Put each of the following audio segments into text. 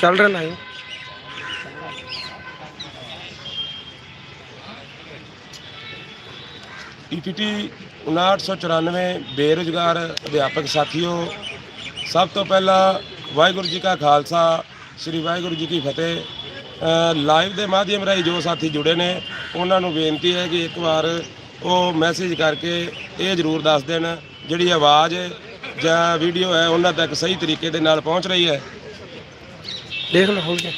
ਚੱਲ ਰਿਹਾ ਲਾਈਵ ਈਪੀਟੀ 5994 ਬੇਰੁਜ਼ਗਾਰ ਅਧਿਆਪਕ ਸਾਥੀਓ, ਸਭ ਤੋਂ ਪਹਿਲਾਂ ਵਾਹਿਗੁਰੂ ਜੀ ਕਾ ਖਾਲਸਾ, ਸ੍ਰੀ ਵਾਹਿਗੁਰੂ ਜੀ ਕੀ ਫਤਿਹ। ਲਾਈਵ ਦੇ ਮਾਧਿਅਮ ਰਾਹੀਂ ਜੋ ਸਾਥੀ ਜੁੜੇ ਨੇ, ਉਹਨਾਂ ਨੂੰ ਬੇਨਤੀ ਹੈ ਕਿ ਇੱਕ ਵਾਰ ਉਹ ਮੈਸੇਜ ਕਰਕੇ ਇਹ ਜ਼ਰੂਰ ਦੱਸ ਦੇਣ, ਜਿਹੜੀ ਆਵਾਜ਼ ਜਾਂ ਵੀਡੀਓ ਹੈ, ਉਹਨਾਂ ਤੱਕ ਸਹੀ ਤਰੀਕੇ ਦੇ ਨਾਲ ਪਹੁੰਚ ਰਹੀ ਹੈ। ਦੇਖ ਲਓ, ਖੋਲ ਕੇ।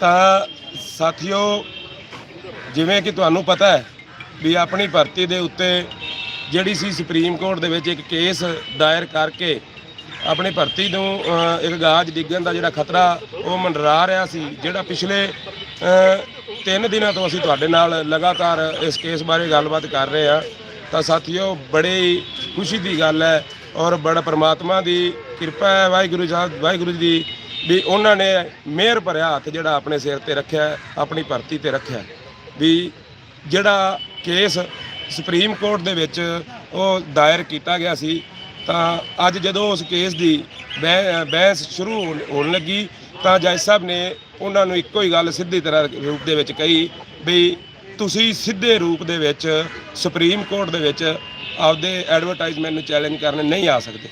ਤਾਂ ਸਾਥੀਓ, ਜਿਵੇਂ ਕਿ ਤੁਹਾਨੂੰ ਪਤਾ ਹੈ ਵੀ ਆਪਣੀ ਭਰਤੀ ਦੇ ਉੱਤੇ ਜਿਹੜੀ ਸੀ ਸੁਪਰੀਮ ਕੋਰਟ ਦੇ ਵਿੱਚ ਇੱਕ ਕੇਸ ਦਾਇਰ ਕਰਕੇ ਆਪਣੀ ਭਰਤੀ ਨੂੰ ਇੱਕ ਗਾਜ ਡਿੱਗਣ ਦਾ ਜਿਹੜਾ ਖਤਰਾ ਉਹ ਮੰਡਰਾ ਰਿਹਾ ਸੀ, ਜਿਹੜਾ ਪਿਛਲੇ ਤਿੰਨ ਦਿਨਾਂ ਤੋਂ ਅਸੀਂ ਤੁਹਾਡੇ ਨਾਲ ਲਗਾਤਾਰ ਇਸ ਕੇਸ ਬਾਰੇ ਗੱਲਬਾਤ ਕਰ ਰਹੇ ਹਾਂ। ਤਾਂ ਸਾਥੀਓ, ਬੜੀ ਖੁਸ਼ੀ ਦੀ ਗੱਲ ਹੈ ਔਰ ਬੜਾ ਪ੍ਰਮਾਤਮਾ ਦੀ ਕਿਰਪਾ ਹੈ ਵਾਹਿਗੁਰੂ ਸਾਹਿਬ ਵਾਹਿਗੁਰੂ ਜੀ ਦੀ ਵੀ ਉਹਨਾਂ ਨੇ ਮਿਹਰ ਭਰਿਆ ਹੱਥ ਜਿਹੜਾ ਆਪਣੇ ਸਿਰ ਤੇ ਰੱਖਿਆ ਆਪਣੀ ਭਰਤੀ ਤੇ ਰੱਖਿਆ ਵੀ ਜਿਹੜਾ ਕੇਸ ਸੁਪਰੀਮ ਕੋਰਟ ਦੇ ਵਿੱਚ ਉਹ ਦਾਇਰ ਕੀਤਾ ਗਿਆ ਸੀ, ਤਾਂ ਅੱਜ ਜਦੋਂ ਉਸ ਕੇਸ ਦੀ ਬਹਿ- ਬਹਿਸ ਸ਼ੁਰੂ ਹੋਣ- ਹੋਣ ਲੱਗੀ, ਤਾਂ ਜੱਜ ਸਾਹਿਬ ਨੇ ਉਹਨਾਂ ਨੂੰ ਇੱਕੋ ਹੀ ਗੱਲ ਸਿੱਧੀ ਤਰ੍ਹਾਂ ਰੂਪ ਦੇ ਵਿੱਚ ਕਹੀ ਵੀ ਤੁਸੀਂ ਸਿੱਧੇ ਰੂਪ ਦੇ ਵਿੱਚ ਸੁਪਰੀਮ ਕੋਰਟ ਦੇ ਵਿੱਚ ਆਪਦੇ ਐਡਵਰਟਾਈਜ਼ਮੈਂਟ ਨੂੰ ਚੈਲੰਜ ਕਰਨ ਨਹੀਂ ਆ ਸਕਦੇ।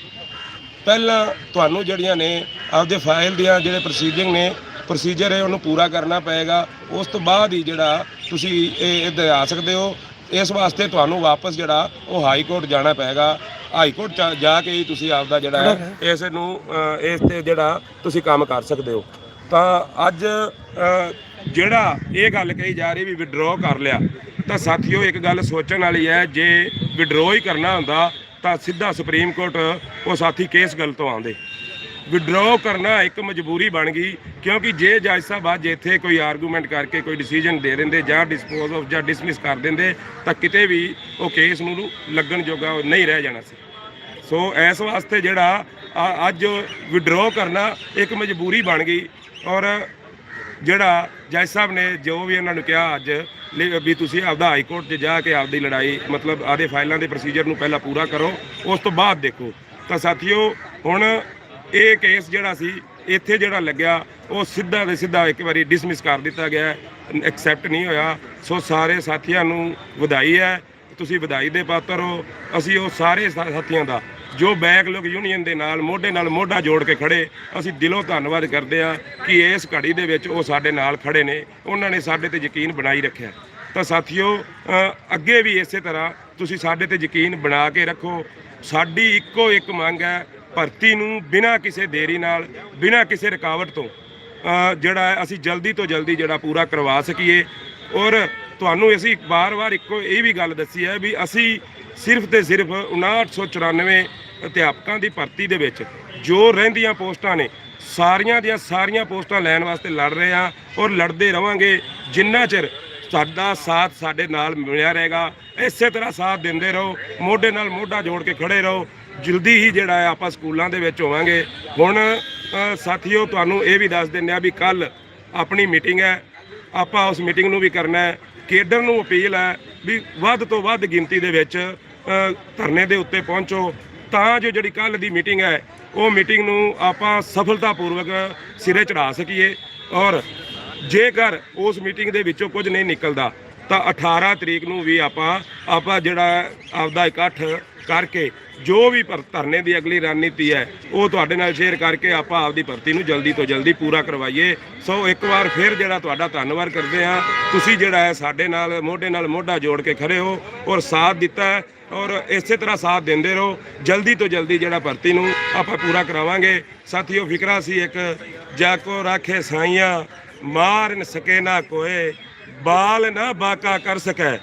ਪਹਿਲਾਂ ਤੁਹਾਨੂੰ ਜਿਹੜੀਆਂ ਨੇ ਆਪਦੇ ਫਾਈਲ ਦੀਆਂ ਜਿਹੜੇ ਪ੍ਰੋਸੀਜਿੰਗ ਨੇ ਪ੍ਰੋਸੀਜਰ ਹੈ ਉਹਨੂੰ ਪੂਰਾ ਕਰਨਾ ਪਏਗਾ। ਉਸ ਤੋਂ ਬਾਅਦ ਹੀ ਜਿਹੜਾ ਤੁਸੀਂ ਇਹ ਇੱਧਰ ਆ ਸਕਦੇ ਹੋ। ਇਸ ਵਾਸਤੇ ਤੁਹਾਨੂੰ ਵਾਪਸ ਜਿਹੜਾ ਉਹ ਹਾਈ ਕੋਰਟ ਜਾਣਾ ਪਏਗਾ। ਹਾਈ ਕੋਰਟ ਜਾ- ਕੇ ਹੀ ਤੁਸੀਂ ਆਪਦਾ ਜਿਹੜਾ ਹੈ ਇਸ ਨੂੰ ਇਸ ਤੇ ਜਿਹੜਾ ਤੁਸੀਂ ਕੰਮ ਕਰ ਸਕਦੇ ਹੋ। ਤਾਂ ਅੱਜ ਜਿਹੜਾ ਇਹ ਗੱਲ ਕਹੀ ਜਾ ਰਹੀ ਵੀ ਵਿਡਰਾਅ ਕਰ ਲਿਆ, ਤਾਂ ਸਾਥੀਓ ਇੱਕ ਗੱਲ ਸੋਚਣ ਵਾਲੀ ਹੈ, ਜੇ ਵਿਡਰਾਅ ਹੀ ਕਰਨਾ ਹੁੰਦਾ, ਤਾਂ ਸਿੱਧਾ ਸੁਪਰੀਮ ਕੋਰਟ ਉਹ ਸਾਥੀ ਕੇਸ ਗੱਲ ਤੋਂ ਆਉਂਦੇ। ਵਿਡਰਾਅ ਕਰਨਾ ਇੱਕ ਮਜਬੂਰੀ ਬਣ ਗਈ, ਕਿਉਂਕਿ ਜੇ ਜੱਜ ਸਾਹਿਬ ਅੱਜ ਇੱਥੇ ਕੋਈ ਆਰਗੂਮੈਂਟ ਕਰਕੇ ਕੋਈ ਡਿਸੀਜਨ ਦੇ ਦਿੰਦੇ ਜਾਂ ਡਿਸਪੋਜ਼ ਆਫ ਜਾਂ ਡਿਸਮਿਸ ਕਰ ਦਿੰਦੇ, ਤਾਂ ਕਿਤੇ ਵੀ ਉਹ ਕੇਸ ਨੂੰ ਲੱਗਣ ਜੋਗਾ ਨਹੀਂ ਰਹਿ ਜਾਣਾ ਸੀ। ਸੋ ਇਸ ਵਾਸਤੇ ਜਿਹੜਾ ਅੱਜ ਵਿਡਰਾਅ ਕਰਨਾ ਇੱਕ ਮਜਬੂਰੀ ਬਣ ਗਈ ਔਰ ਜਿਹੜਾ ਜੱਜ ਸਾਹਿਬ ਨੇ ਜੋ ਵੀ ਇਹਨਾਂ ਨੂੰ ਕਿਹਾ ਅੱਜ li- ਵੀ ਤੁਸੀਂ ਆਪਦਾ ਹਾਈ ਕੋਰਟ 'ਚ ਜਾ ਕੇ ਆਪਦੀ ਲੜਾਈ, ਮਤਲਬ ਆਦੇ ਫਾਈਲਾਂ ਦੇ ਪ੍ਰੋਸੀਜਰ ਨੂੰ ਪਹਿਲਾਂ ਪੂਰਾ ਕਰੋ, ਉਸ ਤੋਂ ਬਾਅਦ ਦੇਖੋ। ਤਾਂ ਸਾਥੀਓ, ਹੁਣ ਇਹ ਕੇਸ ਜਿਹੜਾ ਸੀ, ਇੱਥੇ ਜਿਹੜਾ ਲੱਗਿਆ, ਉਹ ਸਿੱਧਾ ਦੇ ਸਿੱਧਾ ਇੱਕ ਵਾਰੀ ਡਿਸਮਿਸ ਕਰ ਦਿੱਤਾ ਗਿਆ ਐਕਸੈਪਟ ਨਹੀਂ ਹੋਇਆ। ਸੋ ਸਾਰੇ ਸਾਥੀਆਂ ਨੂੰ ਵਧਾਈ ਹੈ। ਤੁਸੀਂ ਵਧਾਈ ਦੇ ਪਾਤਰ ਹੋ। ਅਸੀਂ ਉਹ ਸਾਰੇ ਸਾ- ਸਾਥੀਆਂ ਦਾ ਜੋ ਬੈਕਲੌਗ ਯੂਨੀਅਨ ਦੇ ਨਾਲ, ਮੋਢੇ ਨਾਲ ਮੋਢਾ ਜੋੜ ਕੇ ਖੜੇ, ਅਸੀਂ ਦਿਲੋਂ ਧੰਨਵਾਦ ਕਰਦੇ ਹਾਂ ਕਿ ਇਸ ਘੜੀ ਦੇ ਵਿੱਚ ਉਹ ਸਾਡੇ ਨਾਲ ਖੜੇ ਨੇ। ਉਹਨਾਂ ਨੇ ਸਾਡੇ ਤੇ ਯਕੀਨ ਬਣਾਈ ਰੱਖਿਆ। ਤਾਂ ਸਾਥੀਓ ਅੱਗੇ ਵੀ ਇਸੇ ਤਰ੍ਹਾਂ ਤੁਸੀਂ ਸਾਡੇ ਤੇ ਯਕੀਨ ਬਣਾ ਕੇ ਰੱਖੋ। ਸਾਡੀ ਇੱਕੋ ਇੱਕ ਮੰਗ ਹੈ, ਭਰਤੀ ਨੂੰ ਬਿਨਾਂ ਕਿਸੇ ਦੇਰੀ ਨਾਲ, ਬਿਨਾਂ ਕਿਸੇ ਰੁਕਾਵਟ ਤੋਂ ਜਿਹੜਾ ਅਸੀਂ ਜਲਦੀ ਤੋਂ ਜਲਦੀ ਜਿਹੜਾ ਪੂਰਾ ਕਰਵਾ ਸਕੀਏ। ਔਰ ਤੁਹਾਨੂੰ ਅਸੀਂ ਵਾਰ-ਵਾਰ ਇੱਕੋ ਇਹ ਵੀ ਗੱਲ ਦੱਸੀ ਹੈ ਵੀ ਅਸੀਂ ਸਿਰਫ ਤੇ ਸਿਰਫ 5994 ਅਧਿਆਪਕਾਂ ਦੀ ਭਰਤੀ ਦੇ ਵਿੱਚ ਜੋ ਰਹਿੰਦੀਆਂ ਪੋਸਟਾਂ ਨੇ, ਸਾਰੀਆਂ ਦੀਆਂ ਸਾਰੀਆਂ ਪੋਸਟਾਂ ਲੈਣ ਵਾਸਤੇ ਲੜ ਰਹੇ ਹਾਂ ਔਰ ਲੜਦੇ ਰਵਾਂਗੇ, ਜਿੰਨਾ ਚਿਰ ਸਾਡਾ ਸਾਥ ਸਾਡੇ ਨਾਲ ਮਿਲਿਆ ਰਹੇਗਾ, ਇਸੇ ਤਰ੍ਹਾਂ ਸਾਥ ਦਿੰਦੇ ਰਹੋ, ਮੋਢੇ ਨਾਲ ਮੋਢਾ ਜੋੜ ਕੇ ਖੜੇ ਰਹੋ, ਜਲਦੀ ਹੀ ਜਿਹੜਾ ਹੈ ਆਪਾਂ ਸਕੂਲਾਂ ਦੇ ਵਿੱਚ ਹੋਵਾਂਗੇ। ਹੁਣ ਸਾਥੀਓ, ਤੁਹਾਨੂੰ ਇਹ ਵੀ ਦੱਸ ਦਿੰਦੇ ਆ ਵੀ ਕੱਲ ਆਪਣੀ ਮੀਟਿੰਗ ਹੈ, ਆਪਾਂ ਉਸ ਮੀਟਿੰਗ ਨੂੰ ਵੀ ਕਰਨਾ ਹੈ। ਕੇਡਰ ਨੂੰ ਅਪੀਲ ਹੈ ਵੀ ਵੱਧ ਤੋਂ ਵੱਧ ਗਿਣਤੀ ਦੇ ਵਿੱਚ ਧਰਨੇ ਦੇ ਉੱਤੇ ਪਹੁੰਚੋ ਤਾਂ ਜੋ ਜਿਹੜੀ ਕੱਲ ਦੀ ਮੀਟਿੰਗ ਹੈ, ਉਹ ਮੀਟਿੰਗ ਨੂੰ ਆਪਾਂ ਸਫਲਤਾਪੂਰਵਕ ਸਿਰੇ ਚੜਾ ਸਕੀਏ ਔਰ ਜੇਕਰ ਉਸ ਮੀਟਿੰਗ ਦੇ ਵਿੱਚੋਂ ਕੁਝ ਨਹੀਂ ਨਿਕਲਦਾ, ਤਾਂ 18 ਤਰੀਕ ਨੂੰ ਵੀ ਆਪਾਂ ਆਪਾਂ ਜਿਹੜਾ ਆਪਦਾ ਇਕੱਠ ਕਰਕੇ ਜੋ ਵੀ ਧਰਨੇ ਦੀ ਅਗਲੀ ਰਣਨੀਤੀ ਹੈ, ਉਹ ਤੁਹਾਡੇ ਨਾਲ ਸ਼ੇਅਰ ਕਰਕੇ ਆਪਾਂ ਆਪਦੀ ਭਰਤੀ ਨੂੰ ਜਲਦੀ ਤੋਂ ਜਲਦੀ ਪੂਰਾ ਕਰਵਾਈਏ। ਸੋ ਇੱਕ ਵਾਰ ਫਿਰ ਜਿਹੜਾ ਤੁਹਾਡਾ ਧੰਨਵਾਦ ਕਰਦੇ ਹਾਂ, ਤੁਸੀਂ ਜਿਹੜਾ ਹੈ ਸਾਡੇ ਨਾਲ, ਮੋਢੇ ਨਾਲ ਮੋਢਾ ਜੋੜ ਕੇ ਖੜੇ ਹੋ ਔਰ ਸਾਥ ਦਿੱਤਾ ਹੈ ਔਰ ਇਸੇ ਤਰ੍ਹਾਂ ਸਾਥ ਦਿੰਦੇ ਰਹੋ। ਜਲਦੀ ਤੋਂ ਜਲਦੀ ਜਿਹੜਾ ਭਰਤੀ ਨੂੰ ਆਪਾਂ ਪੂਰਾ ਕਰਾਵਾਂਗੇ। ਸਾਥੀਓ, ਫਿਕਰਾ ਸੀ ਇੱਕ, ਜਾਕੋ ਰਾਖੇ ਸਾਈਆਂ, ਮਾਰ ਨ ਸਕੇ ਨਾ ਕੋਏ, ਬਾਲ ਨਾ ਬਾਕਾ ਕਰ ਸਕੈ,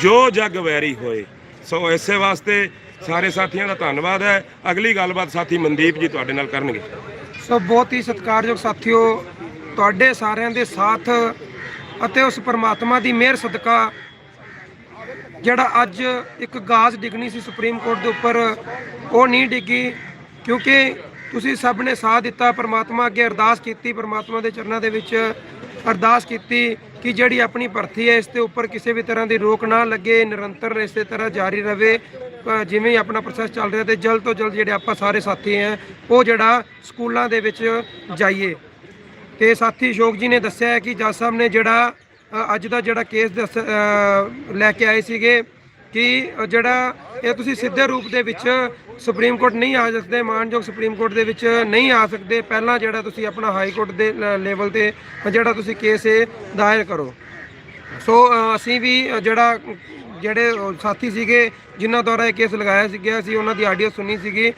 ਜੋ ਜਗ ਵੈਰੀ ਹੋਏ। ਸੋ ਇਸੇ ਵਾਸਤੇ ਸਾਰੇ ਸਾਥੀਆਂ ਦਾ ਧੰਨਵਾਦ ਹੈ। ਅਗਲੀ ਗੱਲਬਾਤ ਸਾਥੀ ਮਨਦੀਪ ਜੀ ਤੁਹਾਡੇ ਨਾਲ ਕਰਨਗੇ। ਸੋ ਬਹੁਤ ਹੀ ਸਤਿਕਾਰਯੋਗ ਸਾਥੀਓ, ਤੁਹਾਡੇ ਸਾਰਿਆਂ ਦੇ ਸਾਥ ਅਤੇ ਉਸ ਪਰਮਾਤਮਾ ਦੀ ਮਿਹਰ ਸਦਕਾ ਜਿਹੜਾ ਅੱਜ ਇੱਕ ਗਾਜ਼ ਡਿੱਗਣੀ ਸੀ ਸੁਪਰੀਮ ਕੋਰਟ ਦੇ ਉੱਪਰ, ਉਹ ਨਹੀਂ ਡਿੱਗੀ ਕਿਉਂਕਿ ਤੁਸੀਂ ਸਭ ਨੇ ਸਾਥ ਦਿੱਤਾ, ਪਰਮਾਤਮਾ ਅੱਗੇ ਅਰਦਾਸ ਕੀਤੀ, ਪਰਮਾਤਮਾ ਦੇ ਚਰਨਾਂ ਦੇ ਵਿੱਚ ਅਰਦਾਸ ਕੀਤੀ ਕਿ ਜਿਹੜੀ ਆਪਣੀ ਭਰਤੀ ਹੈ ਇਸ ਦੇ ਉੱਪਰ ਕਿਸੇ ਵੀ ਤਰ੍ਹਾਂ ਦੀ ਰੋਕ ਨਾ ਲੱਗੇ, ਨਿਰੰਤਰ ਇਸੇ ਤਰ੍ਹਾਂ ਜਾਰੀ ਰਵੇ ਜਿਵੇਂ ਹੀ ਆਪਣਾ ਪ੍ਰੋਸੈਸ ਚੱਲ ਰਿਹਾ ਤੇ ਜਲਦ ਤੋਂ ਜਲਦ ਜਿਹੜੇ ਆਪਾਂ ਸਾਰੇ ਸਾਥੀ ਹੈ ਉਹ ਜਿਹੜਾ ਸਕੂਲਾਂ ਦੇ ਵਿੱਚ ਜਾਈਏ। ਤੇ ਸਾਥੀ ਅਸ਼ੋਕ ਜੀ ਨੇ ਦੱਸਿਆ ਹੈ ਕਿ ਜੱਜ ਸਾਹਿਬ ਨੇ ਜਿਹੜਾ ਅੱਜ ਦਾ ਜਿਹੜਾ ਕੇਸ ਦੱਸ ਲੈ ਕੇ ਆਏ ਸੀਗੇ ਕਿ ਜਿਹੜਾ ਇਹ ਤੁਸੀਂ ਸਿੱਧੇ ਰੂਪ ਦੇ ਵਿੱਚ ਸੁਪਰੀਮ ਕੋਰਟ ਨਹੀਂ ਆ ਸਕਦੇ, ਮਾਨਯੋਗ ਸੁਪਰੀਮ ਕੋਰਟ ਦੇ ਵਿੱਚ ਨਹੀਂ ਆ ਸਕਦੇ, ਪਹਿਲਾਂ ਜਿਹੜਾ ਤੁਸੀਂ ਆਪਣਾ ਹਾਈ ਕੋਰਟ ਦੇ ਲੈਵਲ ਤੇ ਜਿਹੜਾ ਤੁਸੀਂ ਕੇਸ ਇਹ ਦਾਇਰ ਕਰੋ। ਸੋ ਅਸੀਂ ਵੀ ਜਿਹੜਾ ਜਿਹੜੇ ਸਾਥੀ ਸੀਗੇ, ਜਿਨ੍ਹਾਂ ਦੁਆਰਾ ਇਹ ਕੇਸ ਲਗਾਇਆ ਸੀ, ਗਿਆ ਸੀ, ਉਹਨਾਂ ਦੀ ਆਡੀਓ ਸੁਣੀ ਸੀਗੀ।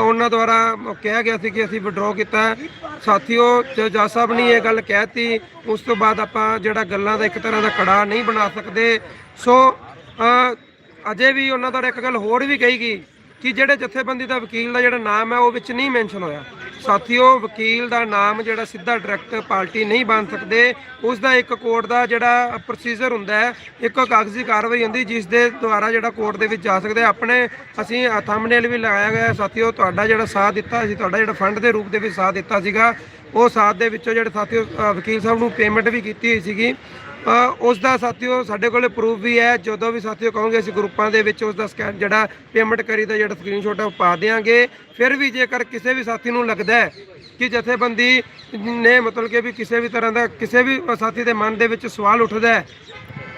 ਉਹਨਾਂ ਦੁਆਰਾ ਕਿਹਾ ਗਿਆ ਸੀ ਕਿ ਅਸੀਂ ਵਿਡਰਾਅ ਕੀਤਾ। ਹੈ। ਸਾਥੀਓ ਜੱਜ ਸਾਹਿਬ ਨੇ ਇਹ ਗੱਲ ਕਹਿਤੀ। ਉਸ ਤੋਂ ਬਾਅਦ ਆਪਾਂ ਜਿਹੜਾ ਗੱਲਾਂ ਦਾ ਇੱਕ ਤਰ੍ਹਾਂ ਦਾ ਕੜਾ ਨਹੀਂ ਬਣਾ ਸਕਦੇ। ਸੋ ਅਜੇ ਵੀ ਉਹਨਾਂ ਦੁਆਰਾ ਇੱਕ ਗੱਲ ਹੋਰ ਵੀ ਕਹੀ ਗਈ। ਕਿ ਜਿਹੜੇ ਜਥੇਬੰਦੀ ਦਾ ਵਕੀਲ ਦਾ ਜਿਹੜਾ ਨਾਮ ਹੈ, ਉਹ ਵਿੱਚ ਨਹੀਂ ਮੈਂਸ਼ਨ ਹੋਇਆ। ਸਾਥੀਓ, ਵਕੀਲ ਦਾ ਨਾਮ ਜਿਹੜਾ ਸਿੱਧਾ ਡਾਇਰੈਕਟ ਪਾਰਟੀ ਨਹੀਂ ਬਣ ਸਕਦੇ। ਉਸ ਦਾ ਇੱਕ ਕੋਰਟ ਦਾ ਜਿਹੜਾ ਪ੍ਰੋਸੀਜਰ ਹੁੰਦਾ ਹੈ, ਇੱਕ ਕਾਗਜ਼ੀ ਕਾਰਵਾਈ ਹੁੰਦੀ, ਜਿਸ ਦੇ ਦੁਆਰਾ ਜਿਹੜਾ ਕੋਰਟ ਦੇ ਵਿੱਚ ਜਾ ਸਕਦੇ ਆਪਣੇ, ਅਸੀਂ ਥੰਬਨੇਲ ਵੀ ਲਗਾਇਆ ਗਿਆ ਹੈ। ਸਾਥੀਓ, ਤੁਹਾਡਾ ਜਿਹੜਾ ਸਾਥ ਦਿੱਤਾ ਸੀ, ਤੁਹਾਡਾ ਜਿਹੜਾ ਫੰਡ ਦੇ ਰੂਪ ਦੇ ਵਿੱਚ ਸਾਥ ਦਿੱਤਾ ਸੀਗਾ, ਉਹ ਸਾਥ ਦੇ ਵਿੱਚੋਂ ਜਿਹੜੇ ਸਾਥੀਓ ਵਕੀਲ ਸਾਹਿਬ ਨੂੰ ਪੇਮੈਂਟ ਵੀ ਕੀਤੀ ਹੋਈ ਸੀਗੀ। ਉਸ ਦਾ ਸਾਥੀਓ ਸਾਡੇ ਕੋਲੇ ਪ੍ਰੂਫ ਵੀ ਹੈ। ਜਦੋਂ ਵੀ ਸਾਥੀਓ ਕਹੋਗੇ ਅਸੀਂ ਗਰੁੱਪਾਂ ਦੇ ਵਿੱਚ ਉਸ ਦਾ ਸਕੈਨ ਜਿਹੜਾ ਪੇਮੈਂਟ ਕਰੀ ਦਾ ਜਿਹੜਾ ਸਕਰੀਨਸ਼ਾਟ ਹੈ ਉਹ ਪਾ ਦੇਾਂਗੇ ਫਿਰ ਵੀ ਜੇਕਰ ਕਿਸੇ ਵੀ ਸਾਥੀ ਨੂੰ ਲੱਗਦਾ ਹੈ ਕਿ ਜਥੇਬੰਦੀ ਨੇ ਮਤਲਬ ਕਿ ਵੀ ਕਿਸੇ ਵੀ ਤਰ੍ਹਾਂ ਦਾ ਕਿਸੇ ਵੀ ਸਾਥੀ ਦੇ ਮਨ ਦੇ ਵਿੱਚ ਸਵਾਲ ਉੱਠਦਾ ਹੈ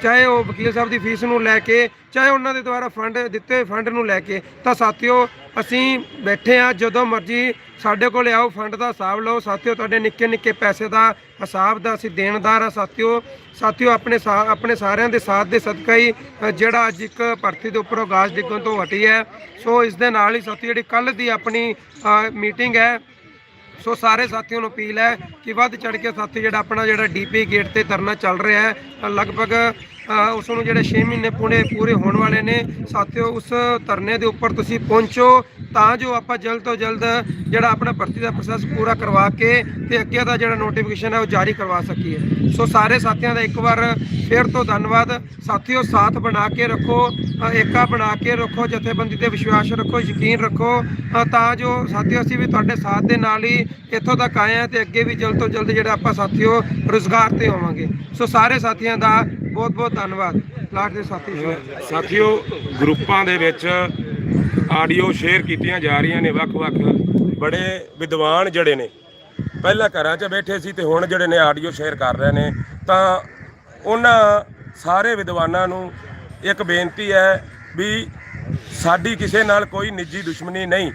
ਚਾਹੇ ਉਹ ਵਕੀਲ ਸਾਹਿਬ ਦੀ ਫੀਸ ਨੂੰ ਲੈ ਕੇ, ਚਾਹੇ ਉਹਨਾਂ ਦੇ ਦੁਆਰਾ ਫੰਡ ਦਿੱਤੇ ਹੋਏ ਫੰਡ ਨੂੰ ਲੈ ਕੇ, ਤਾਂ ਸਾਥੀਓ ਅਸੀਂ ਬੈਠੇ ਆ ਜਦੋਂ ਮਰਜ਼ੀ ਸਾਡੇ ਕੋਲ ਆਓ, ਫੰਡ ਦਾ ਹਿਸਾਬ ਲਓ। ਸਾਥੀਓ ਤੁਹਾਡੇ ਨਿੱਕੇ ਨਿੱਕੇ ਪੈਸੇ ਦਾ ਹਿਸਾਬ ਦਾ ਅਸੀਂ ਦੇਣਦਾਰ ਆ ਸਾਥੀਓ। ਸਾਥੀਓ ਆਪਣੇ ਸਾ- ਆਪਣੇ ਸਾਰਿਆਂ ਦੇ ਸਾਥ ਦੇ ਸਦਕਾ ਹੀ ਜਿਹੜਾ ਅੱਜ ਇੱਕ ਭਰਤੀ ਦੇ ਉੱਪਰੋਂ ਗਾਜ ਡਿੱਗਣ ਤੋਂ ਹਟੀ ਹੈ। ਸੋ ਇਸ ਦੇ ਨਾਲ ਹੀ ਸਾਥੀ ਜਿਹੜੀ ਕੱਲ ਦੀ ਆਪਣੀ ਮੀਟਿੰਗ ਹੈ ਸੋ ਸਾਰੇ ਸਾਥੀਆਂ ਨੂੰ ਅਪੀਲ ਹੈ ਕਿ ਵੱਧ ਚੜ ਕੇ ਸਾਥੀ ਜਿਹੜਾ ਆਪਣਾ ਜਿਹੜਾ ਡੀਪੀ ਗੇਟ ਤੇ ਧਰਨਾ ਚੱਲ ਰਿਹਾ ਹੈ ਲਗਭਗ ਉਸ ਨੂੰ ਜਿਹੜੇ 6 ਮਹੀਨੇ ਪੂਰੇ ਪੂਰੇ ਹੋਣ ਵਾਲੇ ਨੇ, ਸਾਥੀਓ ਉਸ ਧਰਨੇ ਦੇ ਉੱਪਰ ਤੁਸੀਂ ਪਹੁੰਚੋ ਤਾਂ ਜੋ ਆਪਾਂ ਜਲਦ ਤੋਂ ਜਲਦ ਜਿਹੜਾ ਆਪਣਾ ਭਰਤੀ ਦਾ ਪ੍ਰੋਸੈਸ ਪੂਰਾ ਕਰਵਾ ਕੇ ਤੇ ਅੱਗੇ ਦਾ ਜਿਹੜਾ ਨੋਟੀਫਿਕੇਸ਼ਨ ਹੈ ਉਹ ਜਾਰੀ ਕਰਵਾ ਸਕੀਏ। ਸੋ ਸਾਰੇ ਸਾਥੀਆਂ ਦਾ ਇੱਕ ਵਾਰ ਫੇਰ ਤੋਂ ਧੰਨਵਾਦ। ਸਾਥੀਓ ਸਾਥ ਬਣਾ ਕੇ ਰੱਖੋ ਏਕਾ ਬਣਾ ਕੇ ਰੱਖੋ, ਜਥੇਬੰਦੀ ਤੇ ਵਿਸ਼ਵਾਸ ਰੱਖੋ, ਯਕੀਨ ਰੱਖੋ ਤਾਂ ਜੋ ਸਾਥੀਓ ਅਸੀਂ ਵੀ ਤੁਹਾਡੇ ਸਾਥ ਦੇ ਨਾਲ ਹੀ ਇੱਥੋਂ ਤੱਕ ਆਏ ਹਾਂ ਤੇ ਅੱਗੇ ਵੀ ਜਲਦ ਤੋਂ ਜਲਦ ਜਿਹੜਾ ਆਪਾਂ ਸਾਥੀਓ ਰੁਜ਼ਗਾਰ ਤੇ ਹੋਵਾਂਗੇ। ਸੋ ਸਾਰੇ ਸਾਥੀਆਂ ਦਾ ਬਹੁਤ ਬਹੁਤ ਧੰਨਵਾਦ। ਲਾਟ ਦੇ ਸਾਥੀ ਸਾਥੀਓ, ਗਰੁੱਪਾਂ ਦੇ ਵਿੱਚ ਆਡੀਓ ਸ਼ੇਅਰ ਕੀਤੀਆਂ ਜਾ ਰਹੀਆਂ ਨੇ ਵੱਖ-ਵੱਖ। ਬੜੇ ਵਿਦਵਾਨ ਜਿਹੜੇ ਨੇ। ਪਹਿਲਾਂ ਘਰਾਂ 'ਚ ਬੈਠੇ ਸੀ ਤੇ ਹੁਣ ਜਿਹੜੇ ਨੇ ਆਡੀਓ ਸ਼ੇਅਰ ਕਰ ਰਹੇ ਨੇ। ਤਾਂ ਉਹਨਾਂ ਸਾਰੇ ਵਿਦਵਾਨਾਂ ਨੂੰ ਇੱਕ ਬੇਨਤੀ ਹੈ ਵੀ ਸਾਡੀ ਕਿਸੇ ਨਾਲ ਕੋਈ ਨਿੱਜੀ ਦੁਸ਼ਮਣੀ ਨਹੀਂ।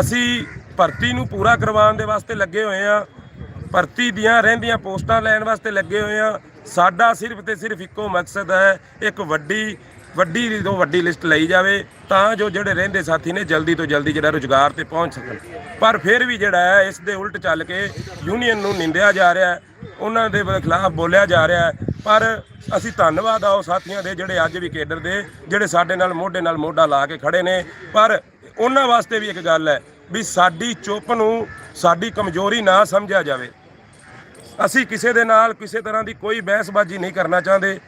ਅਸੀਂ ਭਰਤੀ ਨੂੰ ਪੂਰਾ ਕਰਵਾਉਣ ਦੇ ਵਾਸਤੇ ਲੱਗੇ ਹੋਏ ਆ ਭਰਤੀ ਦੀਆਂ ਰਹਿੰਦੀਆਂ ਪੋਸਟਾਂ ਲੈਣ ਵਾਸਤੇ ਲੱਗੇ ਹੋਏ ਆ ਸਾਡਾ ਸਿਰਫ ਤੇ ਸਿਰਫ ਇੱਕੋ ਮਕਸਦ ਹੈ, ਇੱਕ ਵੱਡੀ ਵੱਡੀ ਤੋਂ ਵੱਡੀ ਲਿਸਟ ਲਈ ਜਾਵੇ ਤਾਂ ਜੋ ਜਿਹੜੇ ਰਹਿੰਦੇ ਸਾਥੀ ਨੇ ਜਲਦੀ ਤੋਂ ਜਲਦੀ ਜਿਹੜਾ ਰੁਜ਼ਗਾਰ ਤੇ ਪਹੁੰਚ ਸਕਣ। ਪਰ ਫਿਰ ਵੀ ਜਿਹੜਾ ਹੈ, ਇਸ ਦੇ ਉਲਟ ਚੱਲ ਕੇ ਯੂਨੀਅਨ ਨੂੰ ਨਿੰਦਿਆ ਜਾ ਰਿਹਾ ਹੈ, ਉਹਨਾਂ ਦੇ ਖਿਲਾਫ ਬੋਲਿਆ ਜਾ ਰਿਹਾ ਹੈ। ਪਰ ਅਸੀਂ ਧੰਨਵਾਦ ਆ ਉਹ ਸਾਥੀਆਂ ਦੇ ਜਿਹੜੇ ਅੱਜ ਵੀ ਕੇਡਰ ਦੇ, ਜਿਹੜੇ ਸਾਡੇ ਨਾਲ ਮੋਢੇ ਨਾਲ ਮੋਢਾ ਲਾ ਕੇ ਖੜੇ ਨੇ। ਪਰ ਉਹਨਾਂ ਵਾਸਤੇ ਵੀ ਇੱਕ ਗੱਲ ਹੈ ਵੀ ਸਾਡੀ ਚੁੱਪ ਨੂੰ ਸਾਡੀ ਕਮਜ਼ੋਰੀ ਨਾ ਸਮਝਿਆ ਜਾਵੇ। ਅਸੀਂ ਕਿਸੇ ਦੇ ਨਾਲ ਕਿਸੇ ਤਰ੍ਹਾਂ ਦੀ ਕੋਈ ਬਹਿਸਬਾਜ਼ੀ ਨਹੀਂ ਕਰਨਾ ਚਾਹੁੰਦੇ।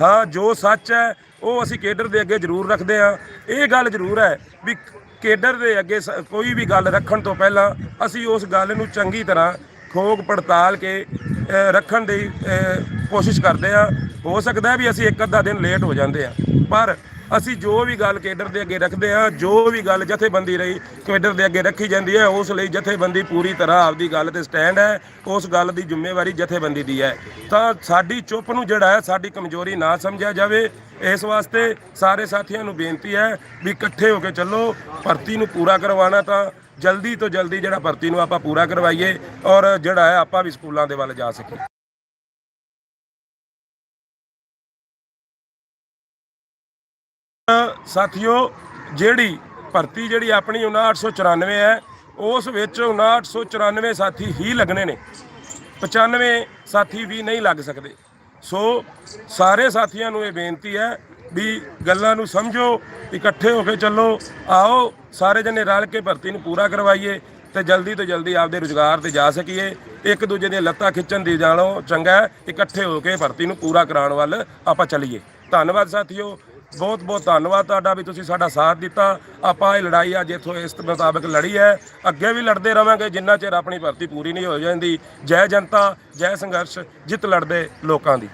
ਹਾਂ, ਜੋ ਸੱਚ ਹੈ, ਉਹ ਅਸੀਂ ਕੇਡਰ ਦੇ ਅੱਗੇ ਜ਼ਰੂਰ ਰੱਖਦੇ ਹਾਂ। ਇਹ ਗੱਲ ਜ਼ਰੂਰ ਹੈ ਵੀ ਕੇਡਰ ਦੇ ਅੱਗੇ ਸ- ਕੋਈ ਵੀ ਗੱਲ ਰੱਖਣ ਤੋਂ ਪਹਿਲਾਂ ਅਸੀਂ ਉਸ ਗੱਲ ਨੂੰ ਚੰਗੀ ਤਰ੍ਹਾਂ ਖੋਗ ਪੜਤਾਲ ਕੇ ਰੱਖਣ ਦੀ ਕੋਸ਼ਿਸ਼ ਕਰਦੇ ਹਾਂ। ਹੋ ਸਕਦਾ ਵੀ ਅਸੀਂ ਇੱਕ ਅੱਧਾ ਦਿਨ ਲੇਟ ਹੋ ਜਾਂਦੇ ਹਾਂ। ਪਰ ਅਸੀਂ ਜੋ ਵੀ ਗੱਲ ਕੇਡਰ ਦੇ ਅੱਗੇ ਰੱਖਦੇ ਹਾਂ, ਜੋ ਵੀ ਗੱਲ ਜਥੇਬੰਦੀ ਰਹੀ ਕੇਡਰ ਦੇ ਅੱਗੇ ਰੱਖੀ ਜਾਂਦੀ ਹੈ, ਉਸ ਲਈ ਜਥੇਬੰਦੀ ਪੂਰੀ ਤਰ੍ਹਾਂ ਆਪਦੀ ਗੱਲ ਤੇ ਸਟੈਂਡ ਹੈ, ਉਸ ਗੱਲ ਦੀ ਜ਼ਿੰਮੇਵਾਰੀ ਜਥੇਬੰਦੀ ਦੀ ਹੈ। ਤਾਂ ਸਾਡੀ ਚੁੱਪ ਨੂੰ ਜਿਹੜਾ ਹੈ, ਸਾਡੀ ਕਮਜ਼ੋਰੀ ਨਾ ਸਮਝਿਆ ਜਾਵੇ। ਇਸ ਵਾਸਤੇ ਸਾਰੇ ਸਾਥੀਆਂ ਨੂੰ ਬੇਨਤੀ ਹੈ ਵੀ ਇਕੱਠੇ ਹੋ ਕੇ ਚੱਲੋ, ਭਰਤੀ ਨੂੰ ਪੂਰਾ ਕਰਵਾਉਣਾ ਤਾਂ ਜਲਦੀ ਤੋਂ ਜਲਦੀ ਜਿਹੜਾ ਭਰਤੀ ਨੂੰ ਆਪਾਂ ਪੂਰਾ ਕਰਵਾਈਏ ਔਰ ਜਿਹੜਾ ਹੈ, ਆਪਾਂ ਵੀ ਸਕੂਲਾਂ ਦੇ ਵੱਲ ਜਾ ਸਕੀਏ। ਸਾਥੀਓ, ਜਿਹੜੀ ਭਰਤੀ ਜਿਹੜੀ ਆਪਣੀ 5994 ਹੈ, ਉਸ ਵਿੱਚ 5994 ਸਾਥੀ ਹੀ ਲੱਗਣੇ ਨੇ। 95 ਸਾਥੀ ਵੀ ਨਹੀਂ ਲੱਗ ਸਕਦੇ। ਸੋ ਸਾਰੇ ਸਾਥੀਆਂ ਨੂੰ ਇਹ ਬੇਨਤੀ ਹੈ ਵੀ ਗੱਲਾਂ ਨੂੰ ਸਮਝੋ, ਇਕੱਠੇ ਹੋ ਕੇ ਚੱਲੋ, ਆਓ, ਸਾਰੇ ਜਣੇ ਰਲ ਕੇ ਭਰਤੀ ਨੂੰ ਪੂਰਾ ਕਰਵਾਈਏ ਤੇ ਜਲਦੀ ਤੋਂ ਜਲਦੀ ਆਪਦੇ ਰੁਜ਼ਗਾਰ ਤੇ ਜਾ ਸਕੀਏ। ਇੱਕ ਦੂਜੇ ਦੀਆਂ ਲੱਤਾਂ ਖਿੱਚਣ ਦੀ ਜਾਣੋ, ਚੰਗਾ ਇਕੱਠੇ ਹੋ ਕੇ ਭਰਤੀ ਨੂੰ ਪੂਰਾ ਕਰਾਉਣ ਵੱਲ ਆਪਾਂ ਚੱਲੀਏ। ਧੰਨਵਾਦ ਸਾਥੀਓ ਬਹੁਤ ਬਹੁਤ ਧੰਨਵਾਦ ਤੁਹਾਡਾ ਵੀ ਤੁਸੀਂ ਸਾਡਾ ਸਾਥ ਦਿੱਤਾ। ਆਪਾਂ ਇਹ ਲੜਾਈ ਅੱਜ ਇੱਥੋਂ ਇਸ ਮੁਤਾਬਕ ਲੜੀ ਹੈ। ਅੱਗੇ ਵੀ ਲੜਦੇ ਰਵਾਂਗੇ, ਜਿੰਨਾ ਚਿਰ ਆਪਣੀ ਭਰਤੀ ਪੂਰੀ ਨਹੀਂ ਹੋ ਜਾਂਦੀ। ਜੈ ਜਨਤਾ, ਜੈ ਸੰਘਰਸ਼, ਜਿੱਤ ਲੜਦੇ ਲੋਕਾਂ ਦੀ।